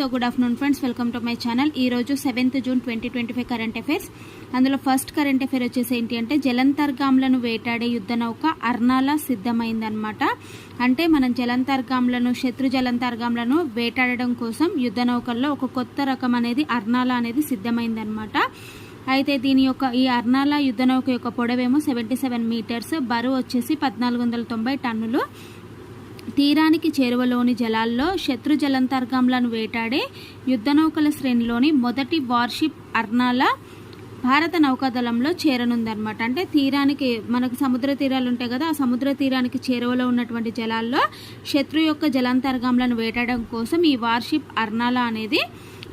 So good afternoon friends welcome to my channel. ఈ రోజు seventh June twenty twenty five current affairs. అందులో first current affair వచ్చేసి ఏంటి అంటే జలంతర్గామ్లను వేటాడే యుద్ధ నౌక అర్నాల సిద్ధమైందనమాట అంటే మనం జలంతర్గామ్లను శత్రు జలంతర్గామ్లను వేటాడడం కోసం యుద్ధ నౌకల్లో ఒక కొత్త రకం అనేది అర్నాల అనేది సిద్ధమైందనమాట అయితే దీని యొక్క ఈ అర్నాల యుద్ధ నౌక యొక్క పొడవేమో సెవెంటీ సెవెన్ మీటర్స్ బరువు వచ్చేసి పద్నాలుగు వందల తొంభై టన్నులు. తీరానికి చేరువలోని జలాల్లో శత్రు జలంతర్గంలను వేటాడే యుద్ధ నౌకల శ్రేణిలోని మొదటి వార్షిప్ అర్నాల భారత నౌకాదళంలో చేరనుందనమాట అంటే తీరానికి మనకు సముద్ర తీరాలు ఉంటాయి కదా ఆ సముద్ర తీరానికి చేరువలో ఉన్నటువంటి జలాల్లో శత్రు యొక్క జలాంతర్గంలను వేటాడడం కోసం ఈ వార్షిప్ అర్నాల అనేది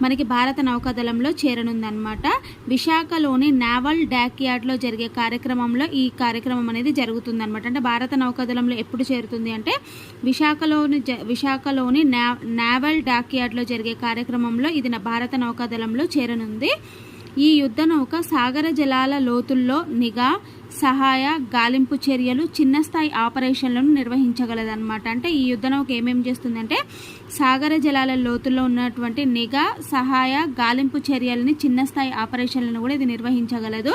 మనకి భారత నౌకాదళంలో చేరనుందనమాట విశాఖలోని నావల్ డాక్ యార్డ్లో జరిగే కార్యక్రమంలో ఈ కార్యక్రమం అనేది జరుగుతుందనమాట అంటే భారత నౌకాదళంలో ఎప్పుడు చేరుతుంది అంటే విశాఖలోని జ విశాఖలోని నావల్ డాక్ యార్డ్లో జరిగే కార్యక్రమంలో ఇది నా భారత నౌకాదళంలో చేరనుంది. ఈ యుద్ధ నౌక సాగర జలాల లోతుల్లో నిఘా సహాయ గాలింపు చర్యలు చిన్న స్థాయి ఆపరేషన్లను నిర్వహించగలదన్నమాట. అంటే ఈ యుద్ధ నౌక ఏమేమి చేస్తుందంటే సాగర జలాల లోతుల్లో ఉన్నటువంటి నిఘా సహాయ గాలింపు చర్యలని చిన్న స్థాయి ఆపరేషన్లను కూడా ఇది నిర్వహించగలదు.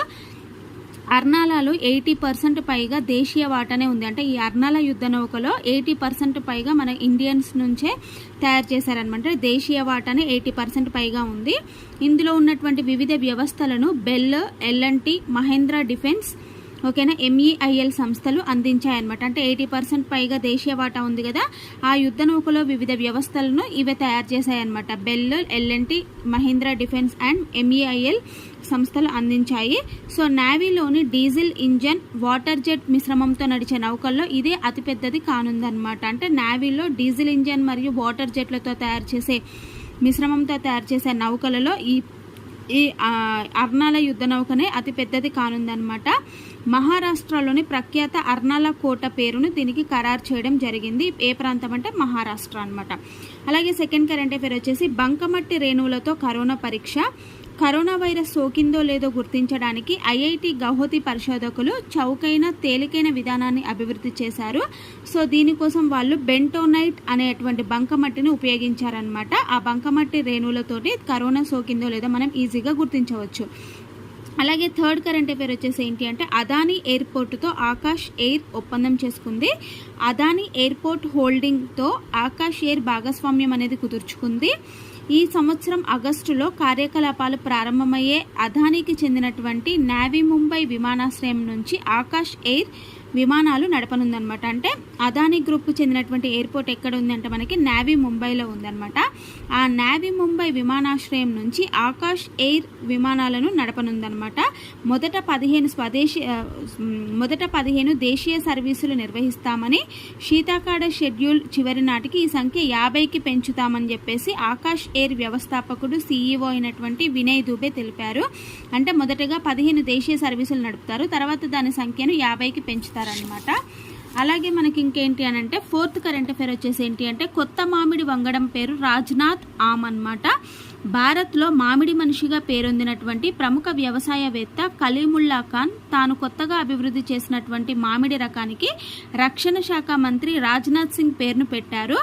అర్నాలాలో ఎయిటీ పర్సెంట్ పైగా దేశీయ వాటానే ఉంది. అంటే ఈ అర్నాల యుద్ధ నౌకలో ఎయిటీ పర్సెంట్ పైగా మన ఇండియన్స్ నుంచే తయారు చేశారనమాట దేశీయ వాటానే ఎయిటీ పర్సెంట్ పైగా ఉంది. ఇందులో ఉన్నటువంటి వివిధ వ్యవస్థలను బెల్ ఎల్ఎన్టీ మహేంద్ర డిఫెన్స్ ఓకేనా? ఎంఈఐఎల్ సంస్థలు అందించాయన్నమాట. అంటే ఎయిటీ పర్సెంట్ పైగా దేశీయ వాటా ఉంది కదా ఆ యుద్ధ నౌకలో వివిధ వ్యవస్థలను ఇవే తయారు చేశాయన్నమాట. BEL LNT Mahindra defence and MEIL సంస్థలు అందించాయి. సో నావీలోని డీజిల్ ఇంజన్ వాటర్ జెట్ మిశ్రమంతో నడిచే నౌకల్లో ఇదే అతిపెద్దది కానుందన్నమాట. అంటే నావీలో డీజిల్ ఇంజన్ మరియు వాటర్ జెట్లతో తయారు చేసే మిశ్రమంతో తయారు చేసే నౌకలలో ఈ ఈ అర్నాల యుద్ధ నౌకనే అతిపెద్దది కానుందనమాట మహారాష్ట్రలోని ప్రఖ్యాత అర్నాల కోట పేరును దీనికి ఖరారు చేయడం జరిగింది. ఏ ప్రాంతం అంటే మహారాష్ట్ర అనమాట అలాగే సెకండ్ కరెంట్ అఫేర్ వచ్చేసి బంకమట్టి రేణువులతో కరోనా పరీక్ష. కరోనా వైరస్ సోకిందో లేదో గుర్తించడానికి ఐఐటి గౌహతి పరిశోధకులు చౌకైన తేలికైన విధానాన్ని అభివృద్ధి చేశారు. సో దీనికోసం వాళ్ళు బెంటోనైట్ అనేటువంటి బంకమట్టిని ఉపయోగించారనమాట ఆ బంకమట్టి రేణువులతోటి కరోనా సోకిందో లేదో మనం ఈజీగా గుర్తించవచ్చు. అలాగే థర్డ్ కరెంట్ అఫేర్ వచ్చేసి ఏంటి అంటే అదానీ ఎయిర్పోర్టుతో ఆకాష్ ఎయిర్ ఒప్పందం చేసుకుంది. అదానీ ఎయిర్పోర్ట్ హోల్డింగ్తో ఆకాష్ ఎయిర్ భాగస్వామ్యం అనేది కుదుర్చుకుంది. ఈ సంవత్సరం ఆగస్టులో కార్యకలాపాలు ప్రారంభమయ్యే అదానీకి చెందినటువంటి నావీ ముంబై విమానాశ్రయం నుంచి ఆకాష్ ఎయిర్ విమానాలు నడపనుందనమాట అంటే అదానీ గ్రూప్కు చెందినటువంటి ఎయిర్పోర్ట్ ఎక్కడ ఉందంటే మనకి నావీ ముంబైలో ఉందనమాట ఆ నావీ ముంబై విమానాశ్రయం నుంచి ఆకాష్ ఎయిర్ విమానాలను నడపనుందనమాట మొదట పదిహేను స్వదేశీ మొదట పదిహేను దేశీయ సర్వీసులు నిర్వహిస్తామని శీతాకాల షెడ్యూల్ చివరి నాటికి ఈ సంఖ్య యాభైకి పెంచుతామని చెప్పేసి ఆకాష్ ఎయిర్ వ్యవస్థాపకుడు సీఈఓ అయినటువంటి వినయ్ దుబే తెలిపారు. అంటే మొదటగా పదిహేను దేశీయ సర్వీసులు నడుపుతారు తర్వాత దాని సంఖ్యను యాభైకి చేస్తారనమాట అలాగే మనకి ఇంకేంటి అని అంటే ఫోర్త్ కరెంట్ అఫేర్ వచ్చేసి ఏంటి అంటే కొత్త మామిడి వంగడం పేరు రాజ్నాథ్ ఆమ్ అనమాట భారత్లో మామిడి మనిషిగా పేరొందినటువంటి ప్రముఖ వ్యవసాయవేత్త కలీముల్లా ఖాన్ తాను కొత్తగా అభివృద్ధి చేసినటువంటి మామిడి రకానికి రక్షణ శాఖ మంత్రి రాజ్నాథ్ సింగ్ పేరును పెట్టారు.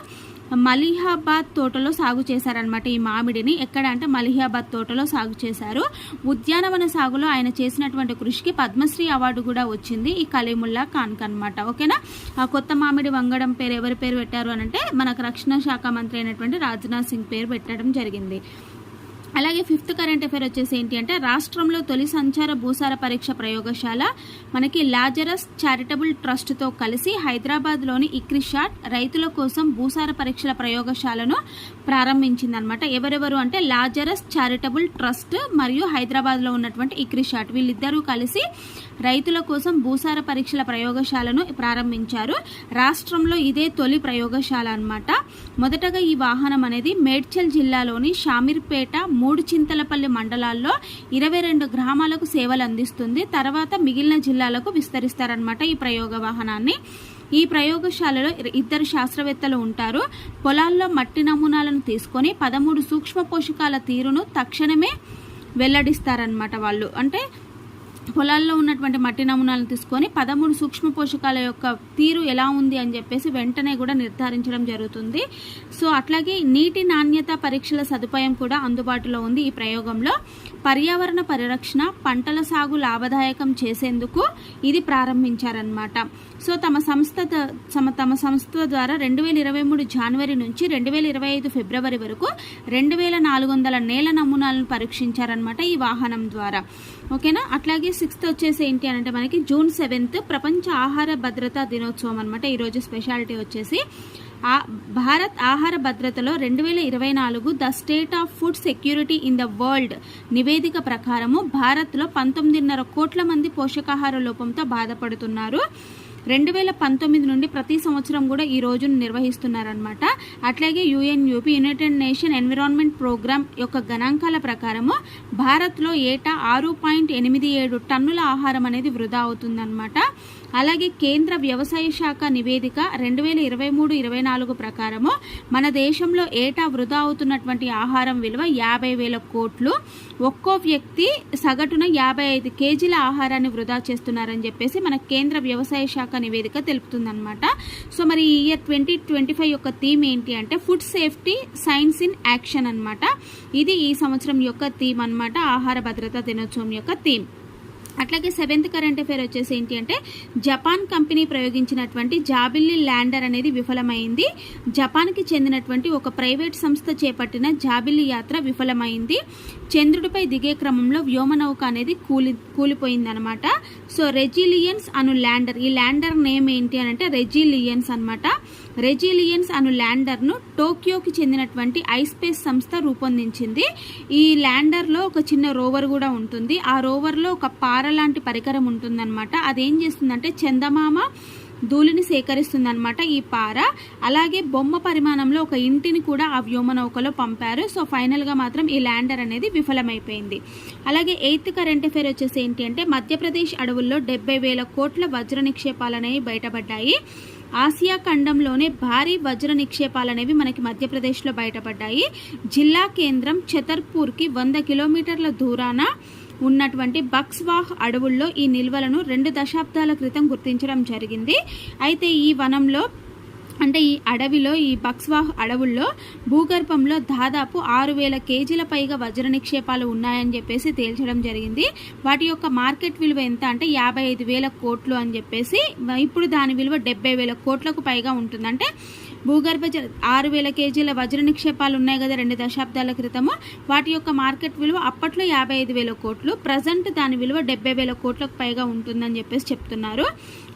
మలిహాబాద్ తోటలో సాగు చేశారనమాట ఈ మామిడిని. ఎక్కడ అంటే మలిహాబాద్ తోటలో సాగు చేశారు. ఉద్యానవన సాగులో ఆయన చేసినటువంటి కృషికి పద్మశ్రీ అవార్డు కూడా వచ్చింది ఈ కలీముల్లా ఖాన్కి అనమాట ఓకేనా? ఆ కొత్త మామిడి వంగడం పేరు ఎవరి పేరు పెట్టారు అని అంటే మనకు రక్షణ శాఖ మంత్రి అయినటువంటి రాజ్నాథ్ సింగ్ పేరు పెట్టడం జరిగింది. అలాగే ఫిఫ్త్ కరెంట్ అఫేర్ వచ్చేసి ఏంటి అంటే రాష్ట్రంలో తొలి సంచార భూసార పరీక్ష ప్రయోగశాల మనకి లాజరస్ చారిటబుల్ ట్రస్ట్తో కలిసి హైదరాబాద్లోని ఇక్రిషాట్ రైతుల కోసం భూసార పరీక్షల ప్రయోగశాలను ప్రారంభించిందనమాట ఎవరెవరు అంటే లాజరస్ చారిటబుల్ ట్రస్ట్ మరియు హైదరాబాద్లో ఉన్నటువంటి ఇక్రిషాట్ వీళ్ళిద్దరూ కలిసి రైతుల కోసం భూసార పరీక్షల ప్రయోగశాలను ప్రారంభించారు. రాష్ట్రంలో ఇదే తొలి ప్రయోగశాల అనమాట మొదటగా ఈ వాహనం అనేది మేడ్చల్ జిల్లాలోని షామీర్పేట మూడు చింతలపల్లి మండలాల్లో ఇరవై రెండు గ్రామాలకు సేవలు అందిస్తుంది. తర్వాత మిగిలిన జిల్లాలకు విస్తరిస్తారనమాట ఈ ప్రయోగ వాహనాన్ని. ఈ ప్రయోగశాలలో ఇద్దరు శాస్త్రవేత్తలు ఉంటారు. పొలాల్లో మట్టి నమూనాలను తీసుకొని పదమూడు సూక్ష్మ పోషకాల తీరును తక్షణమే వెల్లడిస్తారనమాట వాళ్ళు. అంటే పొలాల్లో ఉన్నటువంటి మట్టి నమూనాలను తీసుకొని పదమూడు సూక్ష్మ పోషకాల యొక్క తీరు ఎలా ఉంది అని చెప్పేసి వెంటనే కూడా నిర్ధారించడం జరుగుతుంది. సో అట్లాగే నీటి నాణ్యత పరీక్షల సదుపాయం కూడా అందుబాటులో ఉంది ఈ ప్రయోగంలో. పర్యావరణ పరిరక్షణ పంటల సాగు లాభదాయకం చేసేందుకు ఇది ప్రారంభించారనమాట సో తమ సంస్థ తమ తమ సంస్థ ద్వారా రెండు వేల ఇరవై మూడు జనవరి నుంచి రెండు వేల ఇరవై ఐదు ఫిబ్రవరి వరకు రెండు వేల నాలుగు వందల నేల నమూనాలను పరీక్షించారనమాట ఈ వాహనం ద్వారా. ఓకేనా? అట్లాగే సిక్స్త్ వచ్చేసి ఏంటి అంటే మనకి జూన్ సెవెంత్ ప్రపంచ ఆహార భద్రతా దినోత్సవం అనమాట ఈరోజు స్పెషాలిటీ వచ్చేసి ఆ భారత్ ఆహార భద్రతలో రెండు వేల ఇరవై నాలుగు the state of food security in the world నివేదిక ప్రకారము భారత్లో పంతొమ్మిదిన్నర కోట్ల మంది పోషకాహార లోపంతో బాధపడుతున్నారు. రెండు వేల పంతొమ్మిది నుండి ప్రతి సంవత్సరం కూడా ఈ రోజును నిర్వహిస్తున్నారనమాట అట్లాగే UNEP united nation environment programme యొక్క గణాంకాల ప్రకారము భారత్లో ఏటా ఆరు పాయింట్ ఎనిమిది ఏడు టన్నుల ఆహారం అనేది వృధా అవుతుందన్నమాట. అలాగే కేంద్ర వ్యవసాయ శాఖ నివేదిక రెండు వేల ఇరవై మూడు ఇరవై నాలుగు ప్రకారము మన దేశంలో ఏటా వృధా అవుతున్నటువంటి ఆహారం విలువ యాభై వేల కోట్లు. ఒక్కో వ్యక్తి సగటున యాభై ఐదు కేజీల ఆహారాన్ని వృధా చేస్తున్నారని చెప్పేసి మన కేంద్ర వ్యవసాయ శాఖ నివేదిక తెలుపుతుందన్నమాట. సో మరి ఈ ఇయర్ ట్వంటీ ట్వంటీ ఫైవ్ యొక్క థీమ్ ఏంటి అంటే food safety science in action అన్నమాట. ఇది ఈ సంవత్సరం యొక్క థీమ్ అనమాట ఆహార భద్రతా దినోత్సవం యొక్క థీమ్. అట్లాగే సెవెంత్ కరెంట్ అఫేర్ వచ్చేసి ఏంటి అంటే జపాన్ కంపెనీ ప్రయోగించినటువంటి జాబిల్లి ల్యాండర్ అనేది విఫలమైంది. జపాన్కి చెందినటువంటి ఒక ప్రైవేట్ సంస్థ చేపట్టిన జాబిల్లి యాత్ర విఫలమైంది. చంద్రుడిపై దిగే క్రమంలో వ్యోమనౌక అనేది కూలి కూలిపోయిందనమాట సో రెజిలియన్స్ అను ల్యాండర్ ఈ ల్యాండర్ నేమ్ ఏంటి అని అంటే రెజిలియన్స్ అనమాట రెజిలియన్స్ అను ల్యాండర్ను టోక్యోకి చెందినటువంటి ఐస్పేస్ సంస్థ రూపొందించింది. ఈ ల్యాండర్లో ఒక చిన్న రోవర్ కూడా ఉంటుంది. ఆ రోవర్లో ఒక పార లాంటి పరికరం ఉంటుందన్నమాట. అదేం చేస్తుందంటే చందమామ ధూళిని సేకరిస్తుందనమాట ఈ పార. అలాగే బొమ్మ పరిమాణంలో ఒక ఇంటిని కూడా ఆ వ్యోమనౌకలో పంపారు. సో ఫైనల్గా మాత్రం ఈ ల్యాండర్ అనేది విఫలమైపోయింది. అలాగే ఎయిత్ కరెంట్ అఫేర్ వచ్చేసి ఏంటి అంటే మధ్యప్రదేశ్ అడవుల్లో డెబ్బై వేల కోట్ల వజ్ర నిక్షేపాలు అనేవి బయటపడ్డాయి. ఆసియా ఖండంలోనే భారీ వజ్ర నిక్షేపాలు అనేవి మనకి మధ్యప్రదేశ్లో బయటపడ్డాయి. జిల్లా కేంద్రం ఛతర్పూర్కి వంద కిలోమీటర్ల దూరాన ఉన్నటువంటి బక్స్వాహ్ అడవుల్లో ఈ నిల్వలను రెండు దశాబ్దాల క్రితం గుర్తించడం జరిగింది. అయితే ఈ వనంలో అంటే ఈ అడవిలో ఈ బక్స్వాహ్ అడవుల్లో భూగర్భంలో దాదాపు ఆరు వేల కేజీల పైగా వజ్ర నిక్షేపాలు ఉన్నాయని చెప్పేసి తేల్చడం జరిగింది. వాటి యొక్క మార్కెట్ విలువ ఎంత అంటే యాభై ఐదు వేల కోట్లు అని చెప్పేసి ఇప్పుడు దాని విలువ డెబ్బై వేల కోట్లకు పైగా ఉంటుందంటే భూగర్భ జల ఆరు వేల కేజీల వజ్ర నిక్షేపాలు ఉన్నాయి కదా రెండు దశాబ్దాల క్రితము. వాటి యొక్క మార్కెట్ విలువ అప్పట్లో యాభై ఐదు వేల కోట్లు ప్రజెంట్ దాని విలువ డెబ్బై వేల కోట్లకు పైగా ఉంటుందని చెప్పేసి చెప్తున్నారు.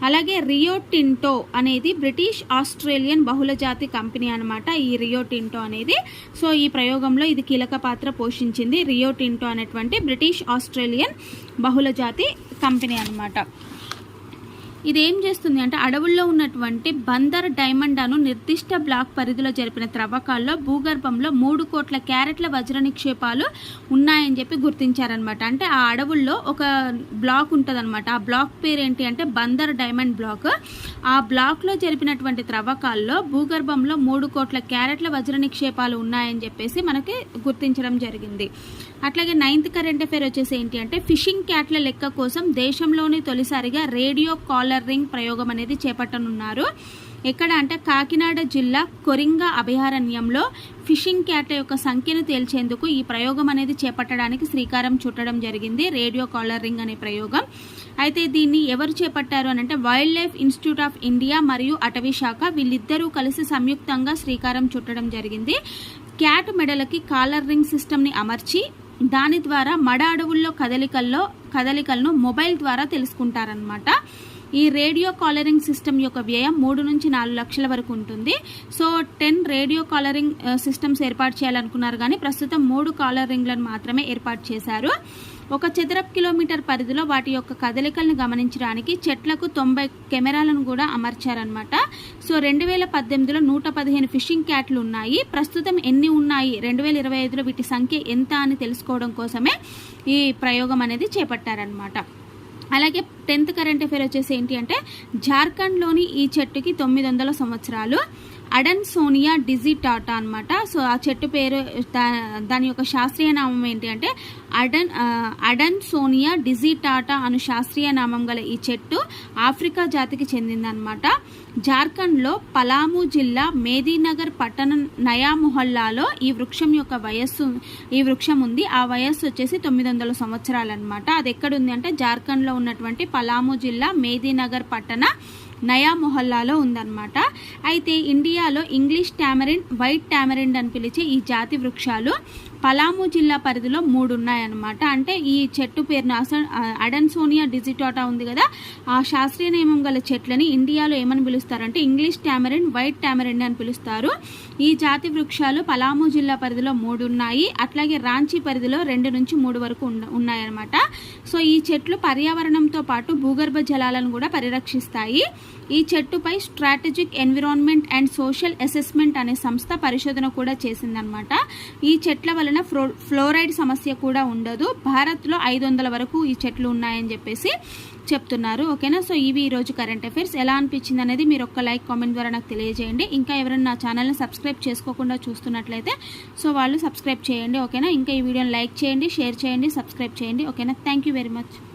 అలాగే రియో టింటో అనేది బ్రిటిష్ ఆస్ట్రేలియన్ బహుళజాతి కంపెనీ అనమాట ఈ రియో టింటో అనేది. సో ఈ ప్రయోగంలో ఇది కీలక పాత్ర పోషించింది రియో టింటో అనేటువంటి బ్రిటిష్ ఆస్ట్రేలియన్ బహుళజాతి కంపెనీ అనమాట ఇది ఏం చేస్తుంది అంటే అడవుల్లో ఉన్నటువంటి బందర్ డైమండ్ అను నిర్దిష్ట బ్లాక్ పరిధిలో జరిపిన త్రవ్వకాల్లో భూగర్భంలో మూడు కోట్ల క్యారెట్ల వజ్ర నిక్షేపాలు ఉన్నాయని చెప్పి గుర్తించారనమాట అంటే ఆ అడవుల్లో ఒక బ్లాక్ ఉంటుందన్నమాట. ఆ బ్లాక్ పేరు ఏంటి అంటే బందర్ డైమండ్ బ్లాక్. ఆ బ్లాక్లో జరిపినటువంటి త్రవ్వకాల్లో భూగర్భంలో మూడు కోట్ల క్యారెట్ల వజ్ర నిక్షేపాలు ఉన్నాయని చెప్పేసి మనకి గుర్తించడం జరిగింది. అట్లాగే నైన్త్ కరెంట్ అఫేర్ వచ్చేసి ఏంటి అంటే ఫిషింగ్ క్యాట్ల లెక్క కోసం దేశంలోని తొలిసారిగా రేడియో కాలర్ రింగ్ ప్రయోగం అనేది చేపట్టనున్నారు. ఎక్కడ అంటే కాకినాడ జిల్లా కొరింగ అభయారణ్యంలో ఫిషింగ్ క్యాట్ల యొక్క సంఖ్యను తేల్చేందుకు ఈ ప్రయోగం అనేది చేపట్టడానికి శ్రీకారం చుట్టడం జరిగింది రేడియో కాలర్ రింగ్ అనే ప్రయోగం. అయితే దీన్ని ఎవరు చేపట్టారు అని అంటే wildlife institute of India మరియు అటవీ శాఖ వీళ్ళిద్దరూ కలిసి సంయుక్తంగా శ్రీకారం చుట్టడం జరిగింది. క్యాట్ మెడలకి కాలర్ రింగ్ సిస్టమ్ని అమర్చి దాని ద్వారా మడ అడవుల్లో కదలికల్లో కదలికలను మొబైల్ ద్వారా తెలుసుకుంటారనమాట ఈ రేడియో కాలరింగ్ సిస్టమ్ యొక్క వ్యయం మూడు నుంచి నాలుగు లక్షల వరకు ఉంటుంది. So ten radio collaring systems ఏర్పాటు చేయాలనుకున్నారు కానీ ప్రస్తుతం మూడు కాలరింగ్లను మాత్రమే ఏర్పాటు చేశారు. ఒక చదరపు కిలోమీటర్ పరిధిలో వాటి యొక్క కదలికలను గమనించడానికి చెట్లకు తొంభై కెమెరాలను కూడా అమర్చారనమాట సో రెండు వేల పద్దెనిమిదిలో నూట పదిహేను ఫిషింగ్ క్యాట్లు ఉన్నాయి. ప్రస్తుతం ఎన్ని ఉన్నాయి? రెండు వేల ఇరవై ఐదులో వీటి సంఖ్య ఎంత అని తెలుసుకోవడం కోసమే ఈ ప్రయోగం అనేది చేపట్టారనమాట అలాగే టెన్త్ కరెంట్ అఫేర్ వచ్చేసి ఏంటి అంటే జార్ఖండ్లోని ఈ చెట్టుకి తొమ్మిది వందల సంవత్సరాలు అడన్ సోనియా డిజిటాటా అనమాట సో ఆ చెట్టు పేరు దా- దాని యొక్క శాస్త్రీయ నామం ఏంటి అంటే అడన్ అడన్ సోనియా డిజిటాటా అను శాస్త్రీయ నామం గల ఈ చెట్టు ఆఫ్రికా జాతికి చెందిందనమాట జార్ఖండ్లో పలాము జిల్లా మేదీనగర్ పట్టణం నయా మొహల్లాలో ఈ వృక్షం యొక్క వయస్సు ఈ వృక్షం ఉంది. ఆ వయస్సు వచ్చేసి తొమ్మిది వందల సంవత్సరాలు అనమాట అది ఎక్కడుంది అంటే జార్ఖండ్లో ఉన్నటువంటి పలాము జిల్లా మేదీనగర్ పట్టణ నయా మొహల్లాలో ఉందన్నమాట. అయితే ఇండియాలో ఇంగ్లీష్ టామరిన్ వైట్ టామరిన్ అని పిలిచే ఈ జాతి వృక్షాలు పలాము జిల్లా పరిధిలో మూడు ఉన్నాయన్నమాట అంటే ఈ చెట్టు పేరును అస అడన్సోనియా డిజిటాటా ఉంది కదా ఆ శాస్త్రీయ నియమం గల చెట్లని ఇండియాలో ఏమని పిలుస్తారంటే ఇంగ్లీష్ టామరిన్ వైట్ టామరిన్ అని పిలుస్తారు. ఈ జాతి వృక్షాలు పలాము జిల్లా పరిధిలో మూడు ఉన్నాయి అట్లాగే రాంచీ పరిధిలో రెండు నుంచి మూడు వరకు ఉన్నాయన్నమాట. సో ఈ చెట్లు పర్యావరణంతో పాటు భూగర్భ జలాలను కూడా పరిరక్షిస్తాయి. ఈ చెట్టుపై strategic environment and social assessment అనే సంస్థ పరిశోధన కూడా చేసిందనమాట. ఈ చెట్ల వలన ఫ్లో ఫ్లోరైడ్ సమస్య కూడా ఉండదు. భారత్లో ఐదు వందల వరకు ఈ చెట్లు ఉన్నాయని చెప్పేసి చెప్తున్నారు. ఓకేనా? సో ఇవి ఈరోజు కరెంట్ అఫైర్స్ ఎలా అనిపించింది అనేది మీరు ఒక్క లైక్ కామెంట్ ద్వారా నాకు తెలియజేయండి. ఇంకా ఎవరైనా నా ఛానల్ని సబ్స్క్రైబ్ చేసుకోకుండా చూస్తున్నట్లయితే సో వాళ్ళు సబ్స్క్రైబ్ చేయండి. ఓకేనా? ఇంకా ఈ వీడియోని లైక్ చేయండి షేర్ చేయండి సబ్స్క్రైబ్ చేయండి. ఓకేనా? Thank you very much